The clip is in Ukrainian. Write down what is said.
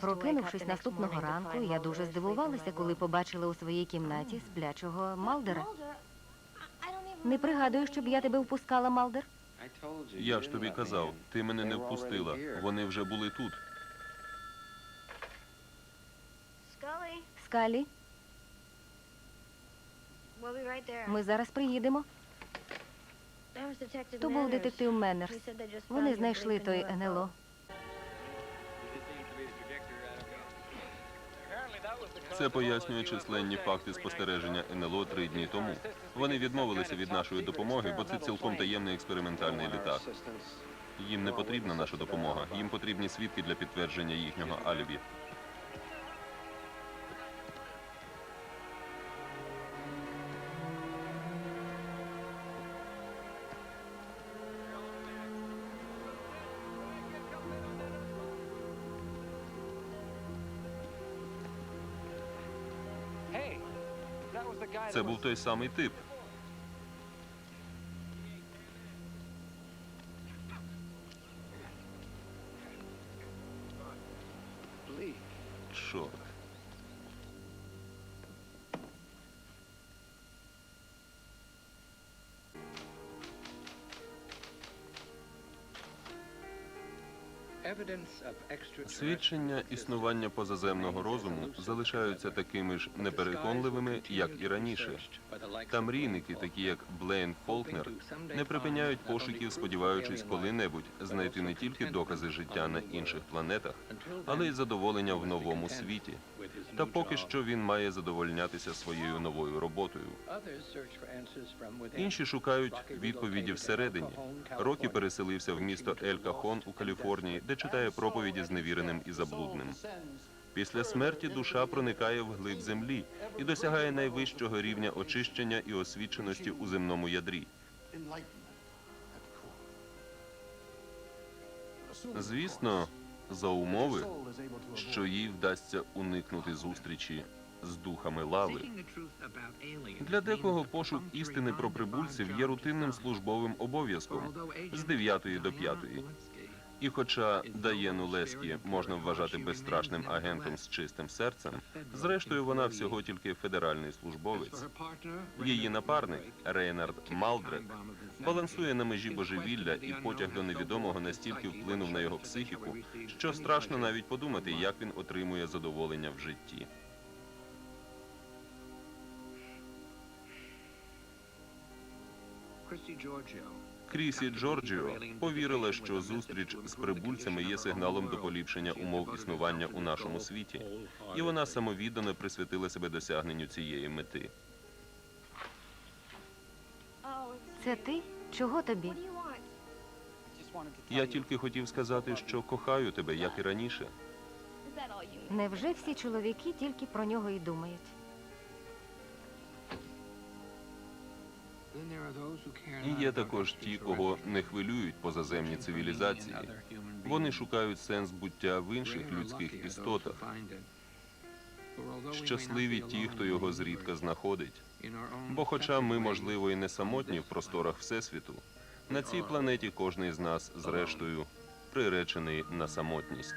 Прокинувшись наступного ранку, я дуже здивувалася, коли побачила у своїй кімнаті сплячого Малдера. Не пригадую, щоб я тебе впускала, Малдер. Я ж тобі казав, ти мене не впустила. Вони вже були тут. Скалі, ми зараз приїдемо. То був детектив Меннерс. Вони знайшли той НЛО. Це пояснює численні факти спостереження НЛО три дні тому. Вони відмовилися від нашої допомоги, бо це цілком таємний експериментальний літак. Їм не потрібна наша допомога. Їм потрібні свідки для підтвердження їхнього алібі. Це був той самий тип. Чорт. Свідчення існування позаземного розуму залишаються такими ж непереконливими, як і раніше. Та мрійники, такі як Блейн Фолкнер, не припиняють пошуків, сподіваючись коли-небудь знайти не тільки докази життя на інших планетах, але й задоволення в новому світі. Та поки що він має задовольнятися своєю новою роботою. Інші шукають відповіді всередині. Рокі переселився в місто Ель Кахон у Каліфорнії, де читає проповіді зневіреним і заблудним. Після смерті душа проникає в глиб землі і досягає найвищого рівня очищення і освіченості у земному ядрі. Звісно, за умови, що їй вдасться уникнути зустрічі з духами лави. Для декого пошук істини про прибульців є рутинним службовим обов'язком з 9 до 5. І хоча Даєну Лескі можна вважати безстрашним агентом з чистим серцем, зрештою вона всього тільки федеральний службовець. Її напарник Рейнард Малдрек балансує на межі божевілля, і потяг до невідомого настільки вплинув на його психіку, що страшно навіть подумати, як він отримує задоволення в житті. Крісі Джорджіо повірила, що зустріч з прибульцями є сигналом до поліпшення умов існування у нашому світі, і вона самовіддано присвятила себе досягненню цієї мети. Це ти? Чого тобі? Я тільки хотів сказати, що кохаю тебе, як і раніше. Невже всі чоловіки тільки про нього і думають? І є також ті, кого не хвилюють позаземні цивілізації. Вони шукають сенс буття в інших людських істотах. Щасливі ті, хто його зрідка знаходить. Бо, хоча ми, можливо, і не самотні в просторах Всесвіту, на цій планеті кожний з нас, зрештою, приречений на самотність.